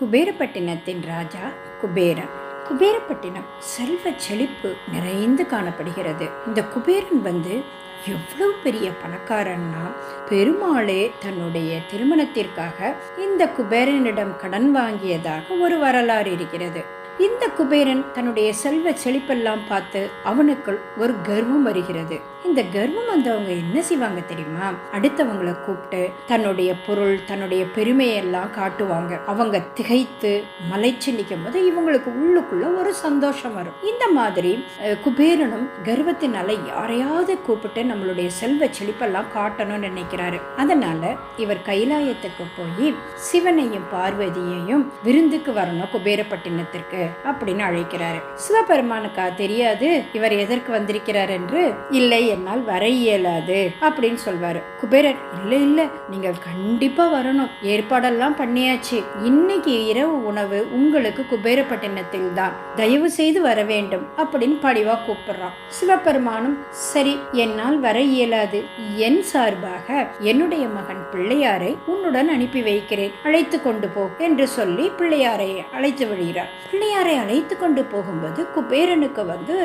குபேரப்பட்டினத்தின் ராஜா குபேரன். குபேரப்பட்டினம் செல்வ செழிப்பு நிறைந்து காணப்படுகிறது. இந்த குபேரன் வந்து எவ்வளவு பெரிய பணக்காரன்னா பெருமாளே தன்னுடைய திருமணத்திற்காக இந்த குபேரனிடம் கடன் வாங்கியதாக ஒரு வரலாறு இருக்கிறது. இந்த குபேரன் தன்னுடைய செல்வ செழிப்பெல்லாம் பார்த்து அவனுக்குள் ஒரு கர்வம் வருகிறது. இந்த கர்வம் வந்தவங்க என்ன செய்வாங்க தெரியுமா? அடுத்தவங்களை கூப்பிட்டு தன்னுடைய பொருள் தன்னுடைய பெருமையெல்லாம் காட்டுவாங்க. அவங்க திகைத்து மலைச்சு நிற்கும் போது இவங்களுக்கு உள்ளுக்குள்ள ஒரு சந்தோஷம் வரும். இந்த மாதிரி குபேரனும் கர்வத்தினால யாரையாவது கூப்பிட்டு நம்மளுடைய செல்வ செழிப்பெல்லாம் காட்டணும்னு நினைக்கிறாரு. அதனால இவர் கைலாயத்துக்கு போய் சிவனையும் பார்வதியையும் விருந்துக்கு வரணும் குபேரப்பட்டினத்திற்கு. அப்படின்னு அழைக்கிறாரு. சிவபெருமானுக்கா தெரியாது இவர் எதற்கு வந்திருக்கிறார் என்று? இல்லை என்னால் வர இயலாது அப்படின்னு சொல்வாரு. குபேரர் இல்ல இல்ல நீங்கள் கண்டிப்பா வரணும். ஏற்பாடெல்லாம் பண்ணியாச்சு. இன்னைக்கு இரவு உணவு உங்களுக்கு குபேரப்பட்டினத்தில் தான். தயவு செய்து வர வேண்டும் அப்படின்னு பணிவா கூப்பிடுறான் சிவபெருமானும் சரி என்னால் வர இயலாது. என் சார்பாக என்னுடைய மகன் பிள்ளையாரை உன்னுடன் அனுப்பி வைக்கிறேன். அழைத்து கொண்டு போ என்று சொல்லி பிள்ளையாரை அழைத்து விடுகிறார். பிள்ளையார் அழைத்து கொண்டு போகும்போது குபேரனுக்கு வந்து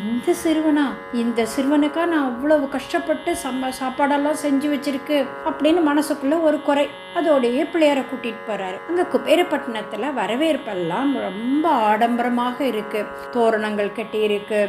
இந்த சிறுவனா இந்த சிறுவனுக்கா நான் அவ்வளவு கஷ்டப்பட்டு சம்ப சாப்பாடெல்லாம் செஞ்சு வச்சிருக்கு அப்படின்னு மனசுக்குள்ள ஒரு குறை. அதோடையே பிள்ளையாரை கூட்டிட்டு போறாரு. அங்க குபேரப்பட்டினத்துல வரவேற்பெல்லாம் ரொம்ப ஆடம்பரமாக இருக்கு. தோரணங்கள் கட்டி இருக்கு.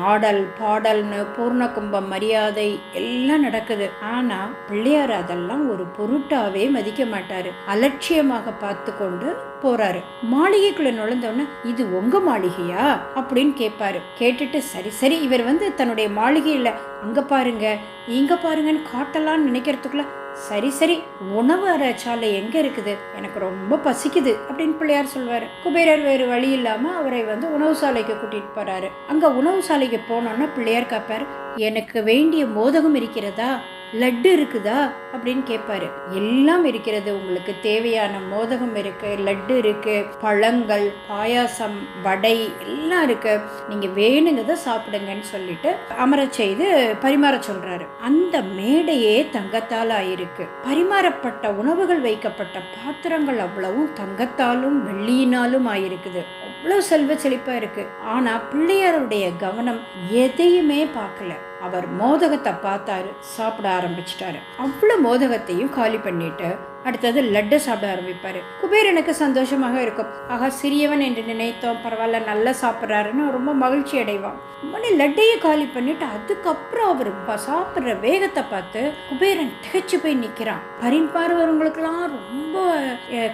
ஆடல் பாடல்னு பூர்ண கும்பம் மரியாதை எல்லாம் நடக்குது. ஆனா பிள்ளையார் அதெல்லாம் ஒரு பொருட்டாவே மதிக்க மாட்டாரு. அலட்சியமாக பார்த்து கொண்டு போறாரு. மாளிகைக்குள்ள நுழைந்தோடனே இது உங்க மாளிகையா? அப்படின்னு கேட்பாரு. கேட்டுட்டு சரி சரி இவர் வந்து தன்னுடைய மாளிகையில அங்க பாருங்க இங்க பாருங்கன்னு காட்டலாம்னு நினைக்கிறதுக்குள்ள சரி சரி உணவு அரைச்சாலை எங்க இருக்குது? எனக்கு ரொம்ப பசிக்குது அப்படின்னு பிள்ளையார் சொல்வாரு. குபேரர் வேறு வழி இல்லாம அவரை வந்து உணவு சாலைக்கு கூட்டிட்டு போறாரு. அங்க உணவு சாலைக்கு போனோன்னா பிள்ளையார் காப்பார் எனக்கு வேண்டிய மோதகம் இருக்கிறதா? லட்டு இருக்குதா அப்படின்னு கேட்பாரு எல்லாம் இருக்கிறது உங்களுக்கு தேவையான மோதகம் இருக்கு லட்டு இருக்கு பழங்கள் பாயாசம் வடை எல்லாம் இருக்கு. நீங்க வேணுங்கிறத சாப்பிடுங்கன்னு சொல்லிட்டு அமர செய்து பரிமாற சொல்றாரு. அந்த மேடையே தங்கத்தால் ஆயிருக்கு பரிமாறப்பட்ட உணவுகள் வைக்கப்பட்ட பாத்திரங்கள் அவ்வளவும் தங்கத்தாலும் வெள்ளியினாலும் ஆயிருக்குது. அவ்வளவு செல்வ செழிப்பா இருக்கு. ஆனா பிள்ளையாருடைய கவனம் எதையுமே பார்க்கல. அவர் மோதகத்தை பார்த்தாரு சாப்பிட ஆரம்பிச்சிட்டாரு. அவ்வளோ மோதகத்தையும் காலி பண்ணிட்டு அடுத்தது லட்டு சாப்பிட ஆரம்பிப்பாரு. குபேரனுக்கு சந்தோஷமாக இருக்கும். ஆகா சிறியவன் என்று நினைத்தோம். பரவாயில்ல நல்லா சாப்பிட்றாருன்னு ரொம்ப மகிழ்ச்சி அடைவான். உடனே லட்டையை காலி பண்ணிட்டு அதுக்கப்புறம் அவர் சாப்பிட்ற வேகத்தை பார்த்து குபேரன் திகைச்சு போய் நிற்கிறான் பரிமாறுவவங்களுக்கெல்லாம் ரொம்ப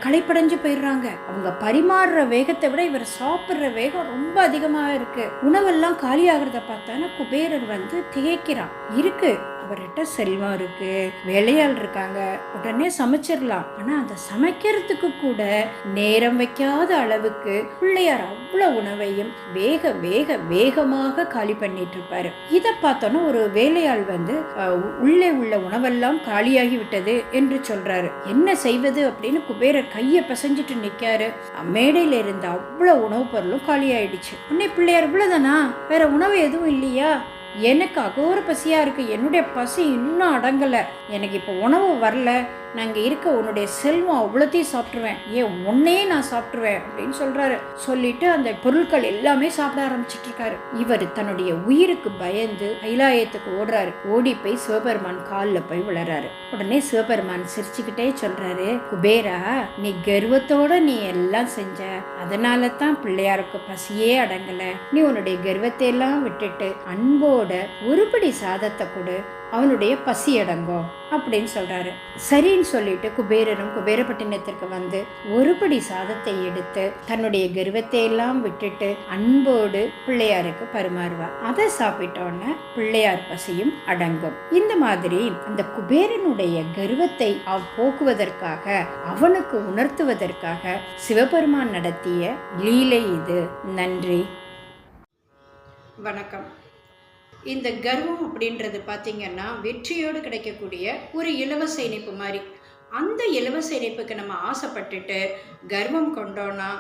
களைப்படைஞ்சு போயிடுறாங்க. அவங்க பரிமாறுற வேகத்தை விட இவர் சாப்பிட்ற வேகம் ரொம்ப அதிகமாக இருக்கு. உணவெல்லாம் காலியாகிறத ஆகிறத குபேரர் வந்து திகைக்கிறான். இருக்கு. அவர்கிட்ட செல்வம் இருக்கு வேலையாள் இருக்காங்க உடனே சமைச்சிடலாம். ஆனா அந்த சமைக்கிறதுக்கு கூட நேரம் வைக்காத அளவுக்கு பிள்ளையார் அவ்வளவு உணவையும் வேக வேக வேகமாக காலி பண்ணிட்டு இருப்பாரு. இதை பார்த்தோன்னா ஒரு வேலையாள் வந்து உள்ளே உள்ள உணவெல்லாம் காலியாகி விட்டது என்று சொல்றாரு. என்ன செய்வது? அப்படின்னு குபேரர் கையை பிசைஞ்சிட்டு நிற்காரு. மேடையில இருந்த அவ்வளவு உணவுப் பொருளும் காலியாயிடுச்சு. உன்னை பிள்ளையார் இவ்வளவுதானா? வேற உணவு எதுவும் இல்லையா? எனக்கு அகோர பசியாக இருக்குது என்னுடைய பசி இன்னும் அடங்கலை. எனக்கு இப்போ உணவு வரல. நான் இங்கே இருக்க உன்னுடைய செல்வம் அவ்வளோத்தையும் சாப்பிட்ருவேன் ஏன் உன்னையே நான் சாப்பிட்ருவேன் அப்படின்னு சொல்கிறாரு சொல்லிட்டு அந்த பொருட்கள் எல்லாமே சாப்பிட ஆரம்பிச்சிட்டு இருக்காரு. இவர் தன்னுடைய உயிருக்கு பயந்து கைலாயத்துக்கு ஓடுறாரு. ஓடி போய் சிவபெருமான் காலில் போய் விழறாரு. உடனே சிவபெருமான் சிரிச்சுக்கிட்டே சொல்றாரு குபேரா நீ கர்வத்தோட நீ எல்லாம் செஞ்ச அதனால தான் பிள்ளையாருக்கு பசியே அடங்கல. நீ உன்னுடைய கர்வத்தை எல்லாம் விட்டுட்டு அன்போட ஒருபடி சாதத்தை கொடு. அவனுடைய பசி அடங்கும் அப்படின்னு சொல்றாரு. சரின்னு சொல்லிட்டு குபேரனும் குபேரப்பட்டினத்திற்கு வந்து ஒருபடி சாதத்தை எடுத்து தன்னுடைய கர்வத்தை எல்லாம் விட்டுட்டு அன்போடு பிள்ளையாருக்கு பரிமாறுவார். அதை சாப்பிட்டோன்னே பிள்ளையார் பசியும் அடங்கும். இந்த மாதிரி அந்த குபேரனுடைய கர்வத்தை அவ் போக்குவதற்காக அவனுக்கு உணர்த்துவதற்காக சிவபெருமான் நடத்திய லீலை இது. நன்றி. வணக்கம். இந்த கர்வம் அப்படின்றது பார்த்திங்கன்னா வெற்றியோடு கிடைக்கக்கூடிய ஒரு இலவச இணைப்பு மாதிரி. அந்த இலவச இணைப்புக்கு நம்ம ஆசைப்பட்டுட்டு கர்வம் கொண்டோன்னா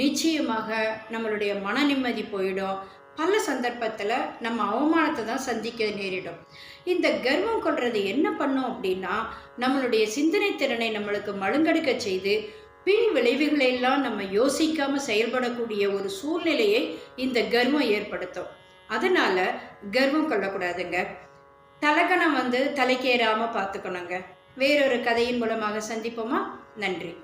நிச்சயமாக நம்மளுடைய மன நிம்மதி போயிடும். பல சந்தர்ப்பத்தில் நம்ம அவமானத்தை தான் சந்திக்க நேரிடும். இந்த கர்வம் கொள்வது என்ன பண்ணும் அப்படின்னா நம்மளுடைய சிந்தனை திறனை நம்மளுக்கு மழுங்கெடுக்க செய்து பின் விளைவுகளையெல்லாம் நம்ம யோசிக்காமல் செயல்படக்கூடிய ஒரு சூழ்நிலையை இந்த கர்வம் ஏற்படுத்தும். அதனால் கர்வம் கொள்ளக்கூடாதுங்க. தலகணம் வந்து தலைக்கேறாமல் பார்த்துக்கணுங்க. வேறொரு கதையின் மூலமாக சந்திப்போமா? நன்றி.